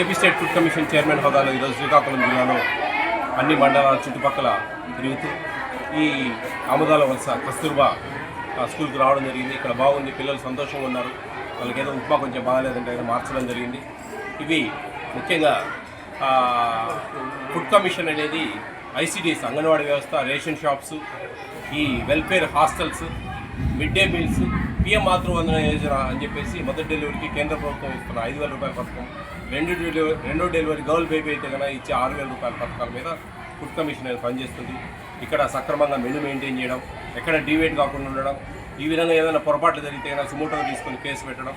AP state food commission chairman హోదాలో ఈరోజు శ్రీకాకుళం జిల్లాలో అన్ని మండలాల చుట్టుపక్కల తిరుగుతూ ఈ ఆముదాల వలస కస్తూర్బా ఆ, స్కూల్కి రావడం జరిగింది. ఇక్కడ బాగుంది పిల్లలు సంతోషంగా ఉన్నారు. వాళ్ళకి ఏదో ఉప్మా కొంచెం బాగాలేదంటే ఏదో మార్చడం జరిగింది. ఇవి ముఖ్యంగా ఫుడ్ కమిషన్ అనేది ఐసిడిఎస్ అంగన్వాడీ వ్యవస్థ రేషన్ షాప్స్ ఈ welfare hostels mid day meals PM Matruvandana Yojana అని చెప్పేసి మొదటి డెలివరీకి కేంద్ర ప్రభుత్వం ఇస్తున్న ఐదు వేల రూపాయల పథకం రెండు డెలివరీ రెండో డెలివరీ గర్ల్ బేబీ అయితే కనుక ఇచ్చే ఆరు వేల రూపాయల పథకాల మీద ఫుడ్ కమిషన్ అనేది పనిచేస్తుంది. ఇక్కడ సక్రమంగా మెను మెయింటైన్ చేయడం ఎక్కడ డివేట్ కాకుండా ఉండడం ఈ విధంగా ఏదైనా పొరపాట్లు జరిగితే కనుక సుమోటోగా తీసుకొని కేసు పెట్టడం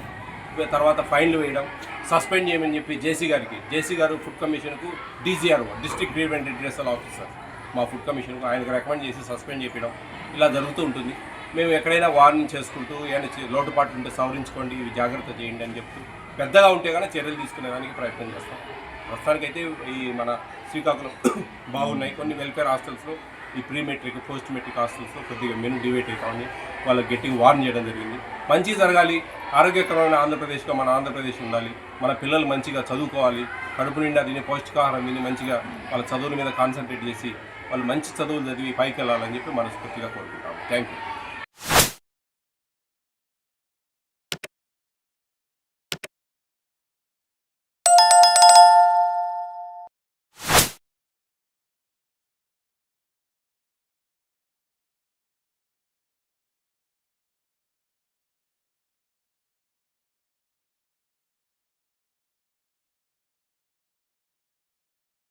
తర్వాత ఫైన్లు వేయడం సస్పెండ్ చేయమని చెప్పి జేసీ గారికి జేసీ గారు ఫుడ్ కమిషన్కు DGR district grievance redressal officer మా ఫుడ్ కమిషన్కు ఆయనకు రికమెండ్ చేసి సస్పెండ్ చేయడం ఇలా జరుగుతూ ఉంటుంది. మేము ఎక్కడైనా వార్నింగ్ చేసుకుంటూ ఏమైనా చి- లోటుపాట్లు ఉంటే సవరించుకోండి ఇవి జాగ్రత్త చేయండి అని చెప్తూ పెద్దగా ఉంటే కానీ చర్యలు తీసుకునేదానికి ప్రయత్నం చేస్తాం. ప్రస్తుతానికైతే ఈ మన శ్రీకాకుళం బాగున్నాయి. కొన్ని వెల్ఫేర్ హాస్టల్స్లో ఈ ప్రీ మెట్రిక్ పోస్ట్ మెట్రిక్ హాస్టల్స్లో కొద్దిగా మెను డివేట్ అవుతామని వాళ్ళకి గట్టిగా వార్న్ చేయడం జరిగింది. మంచి జరగాలి. ఆరోగ్యకరమైన ఆంధ్రప్రదేశ్గా మన ఆంధ్రప్రదేశ్ ఉండాలి. మన పిల్లలు మంచిగా చదువుకోవాలి. కడుపు నిండా తిని పౌష్టికాహారం తిని మంచిగా వాళ్ళ చదువుల మీద కాన్సన్ట్రేట్ చేసి వాళ్ళు మంచి చదువులు చదివి పైకి వెళ్ళాలని చెప్పి మనస్ఫూర్తిగా కోరుకుంటాము. Thank you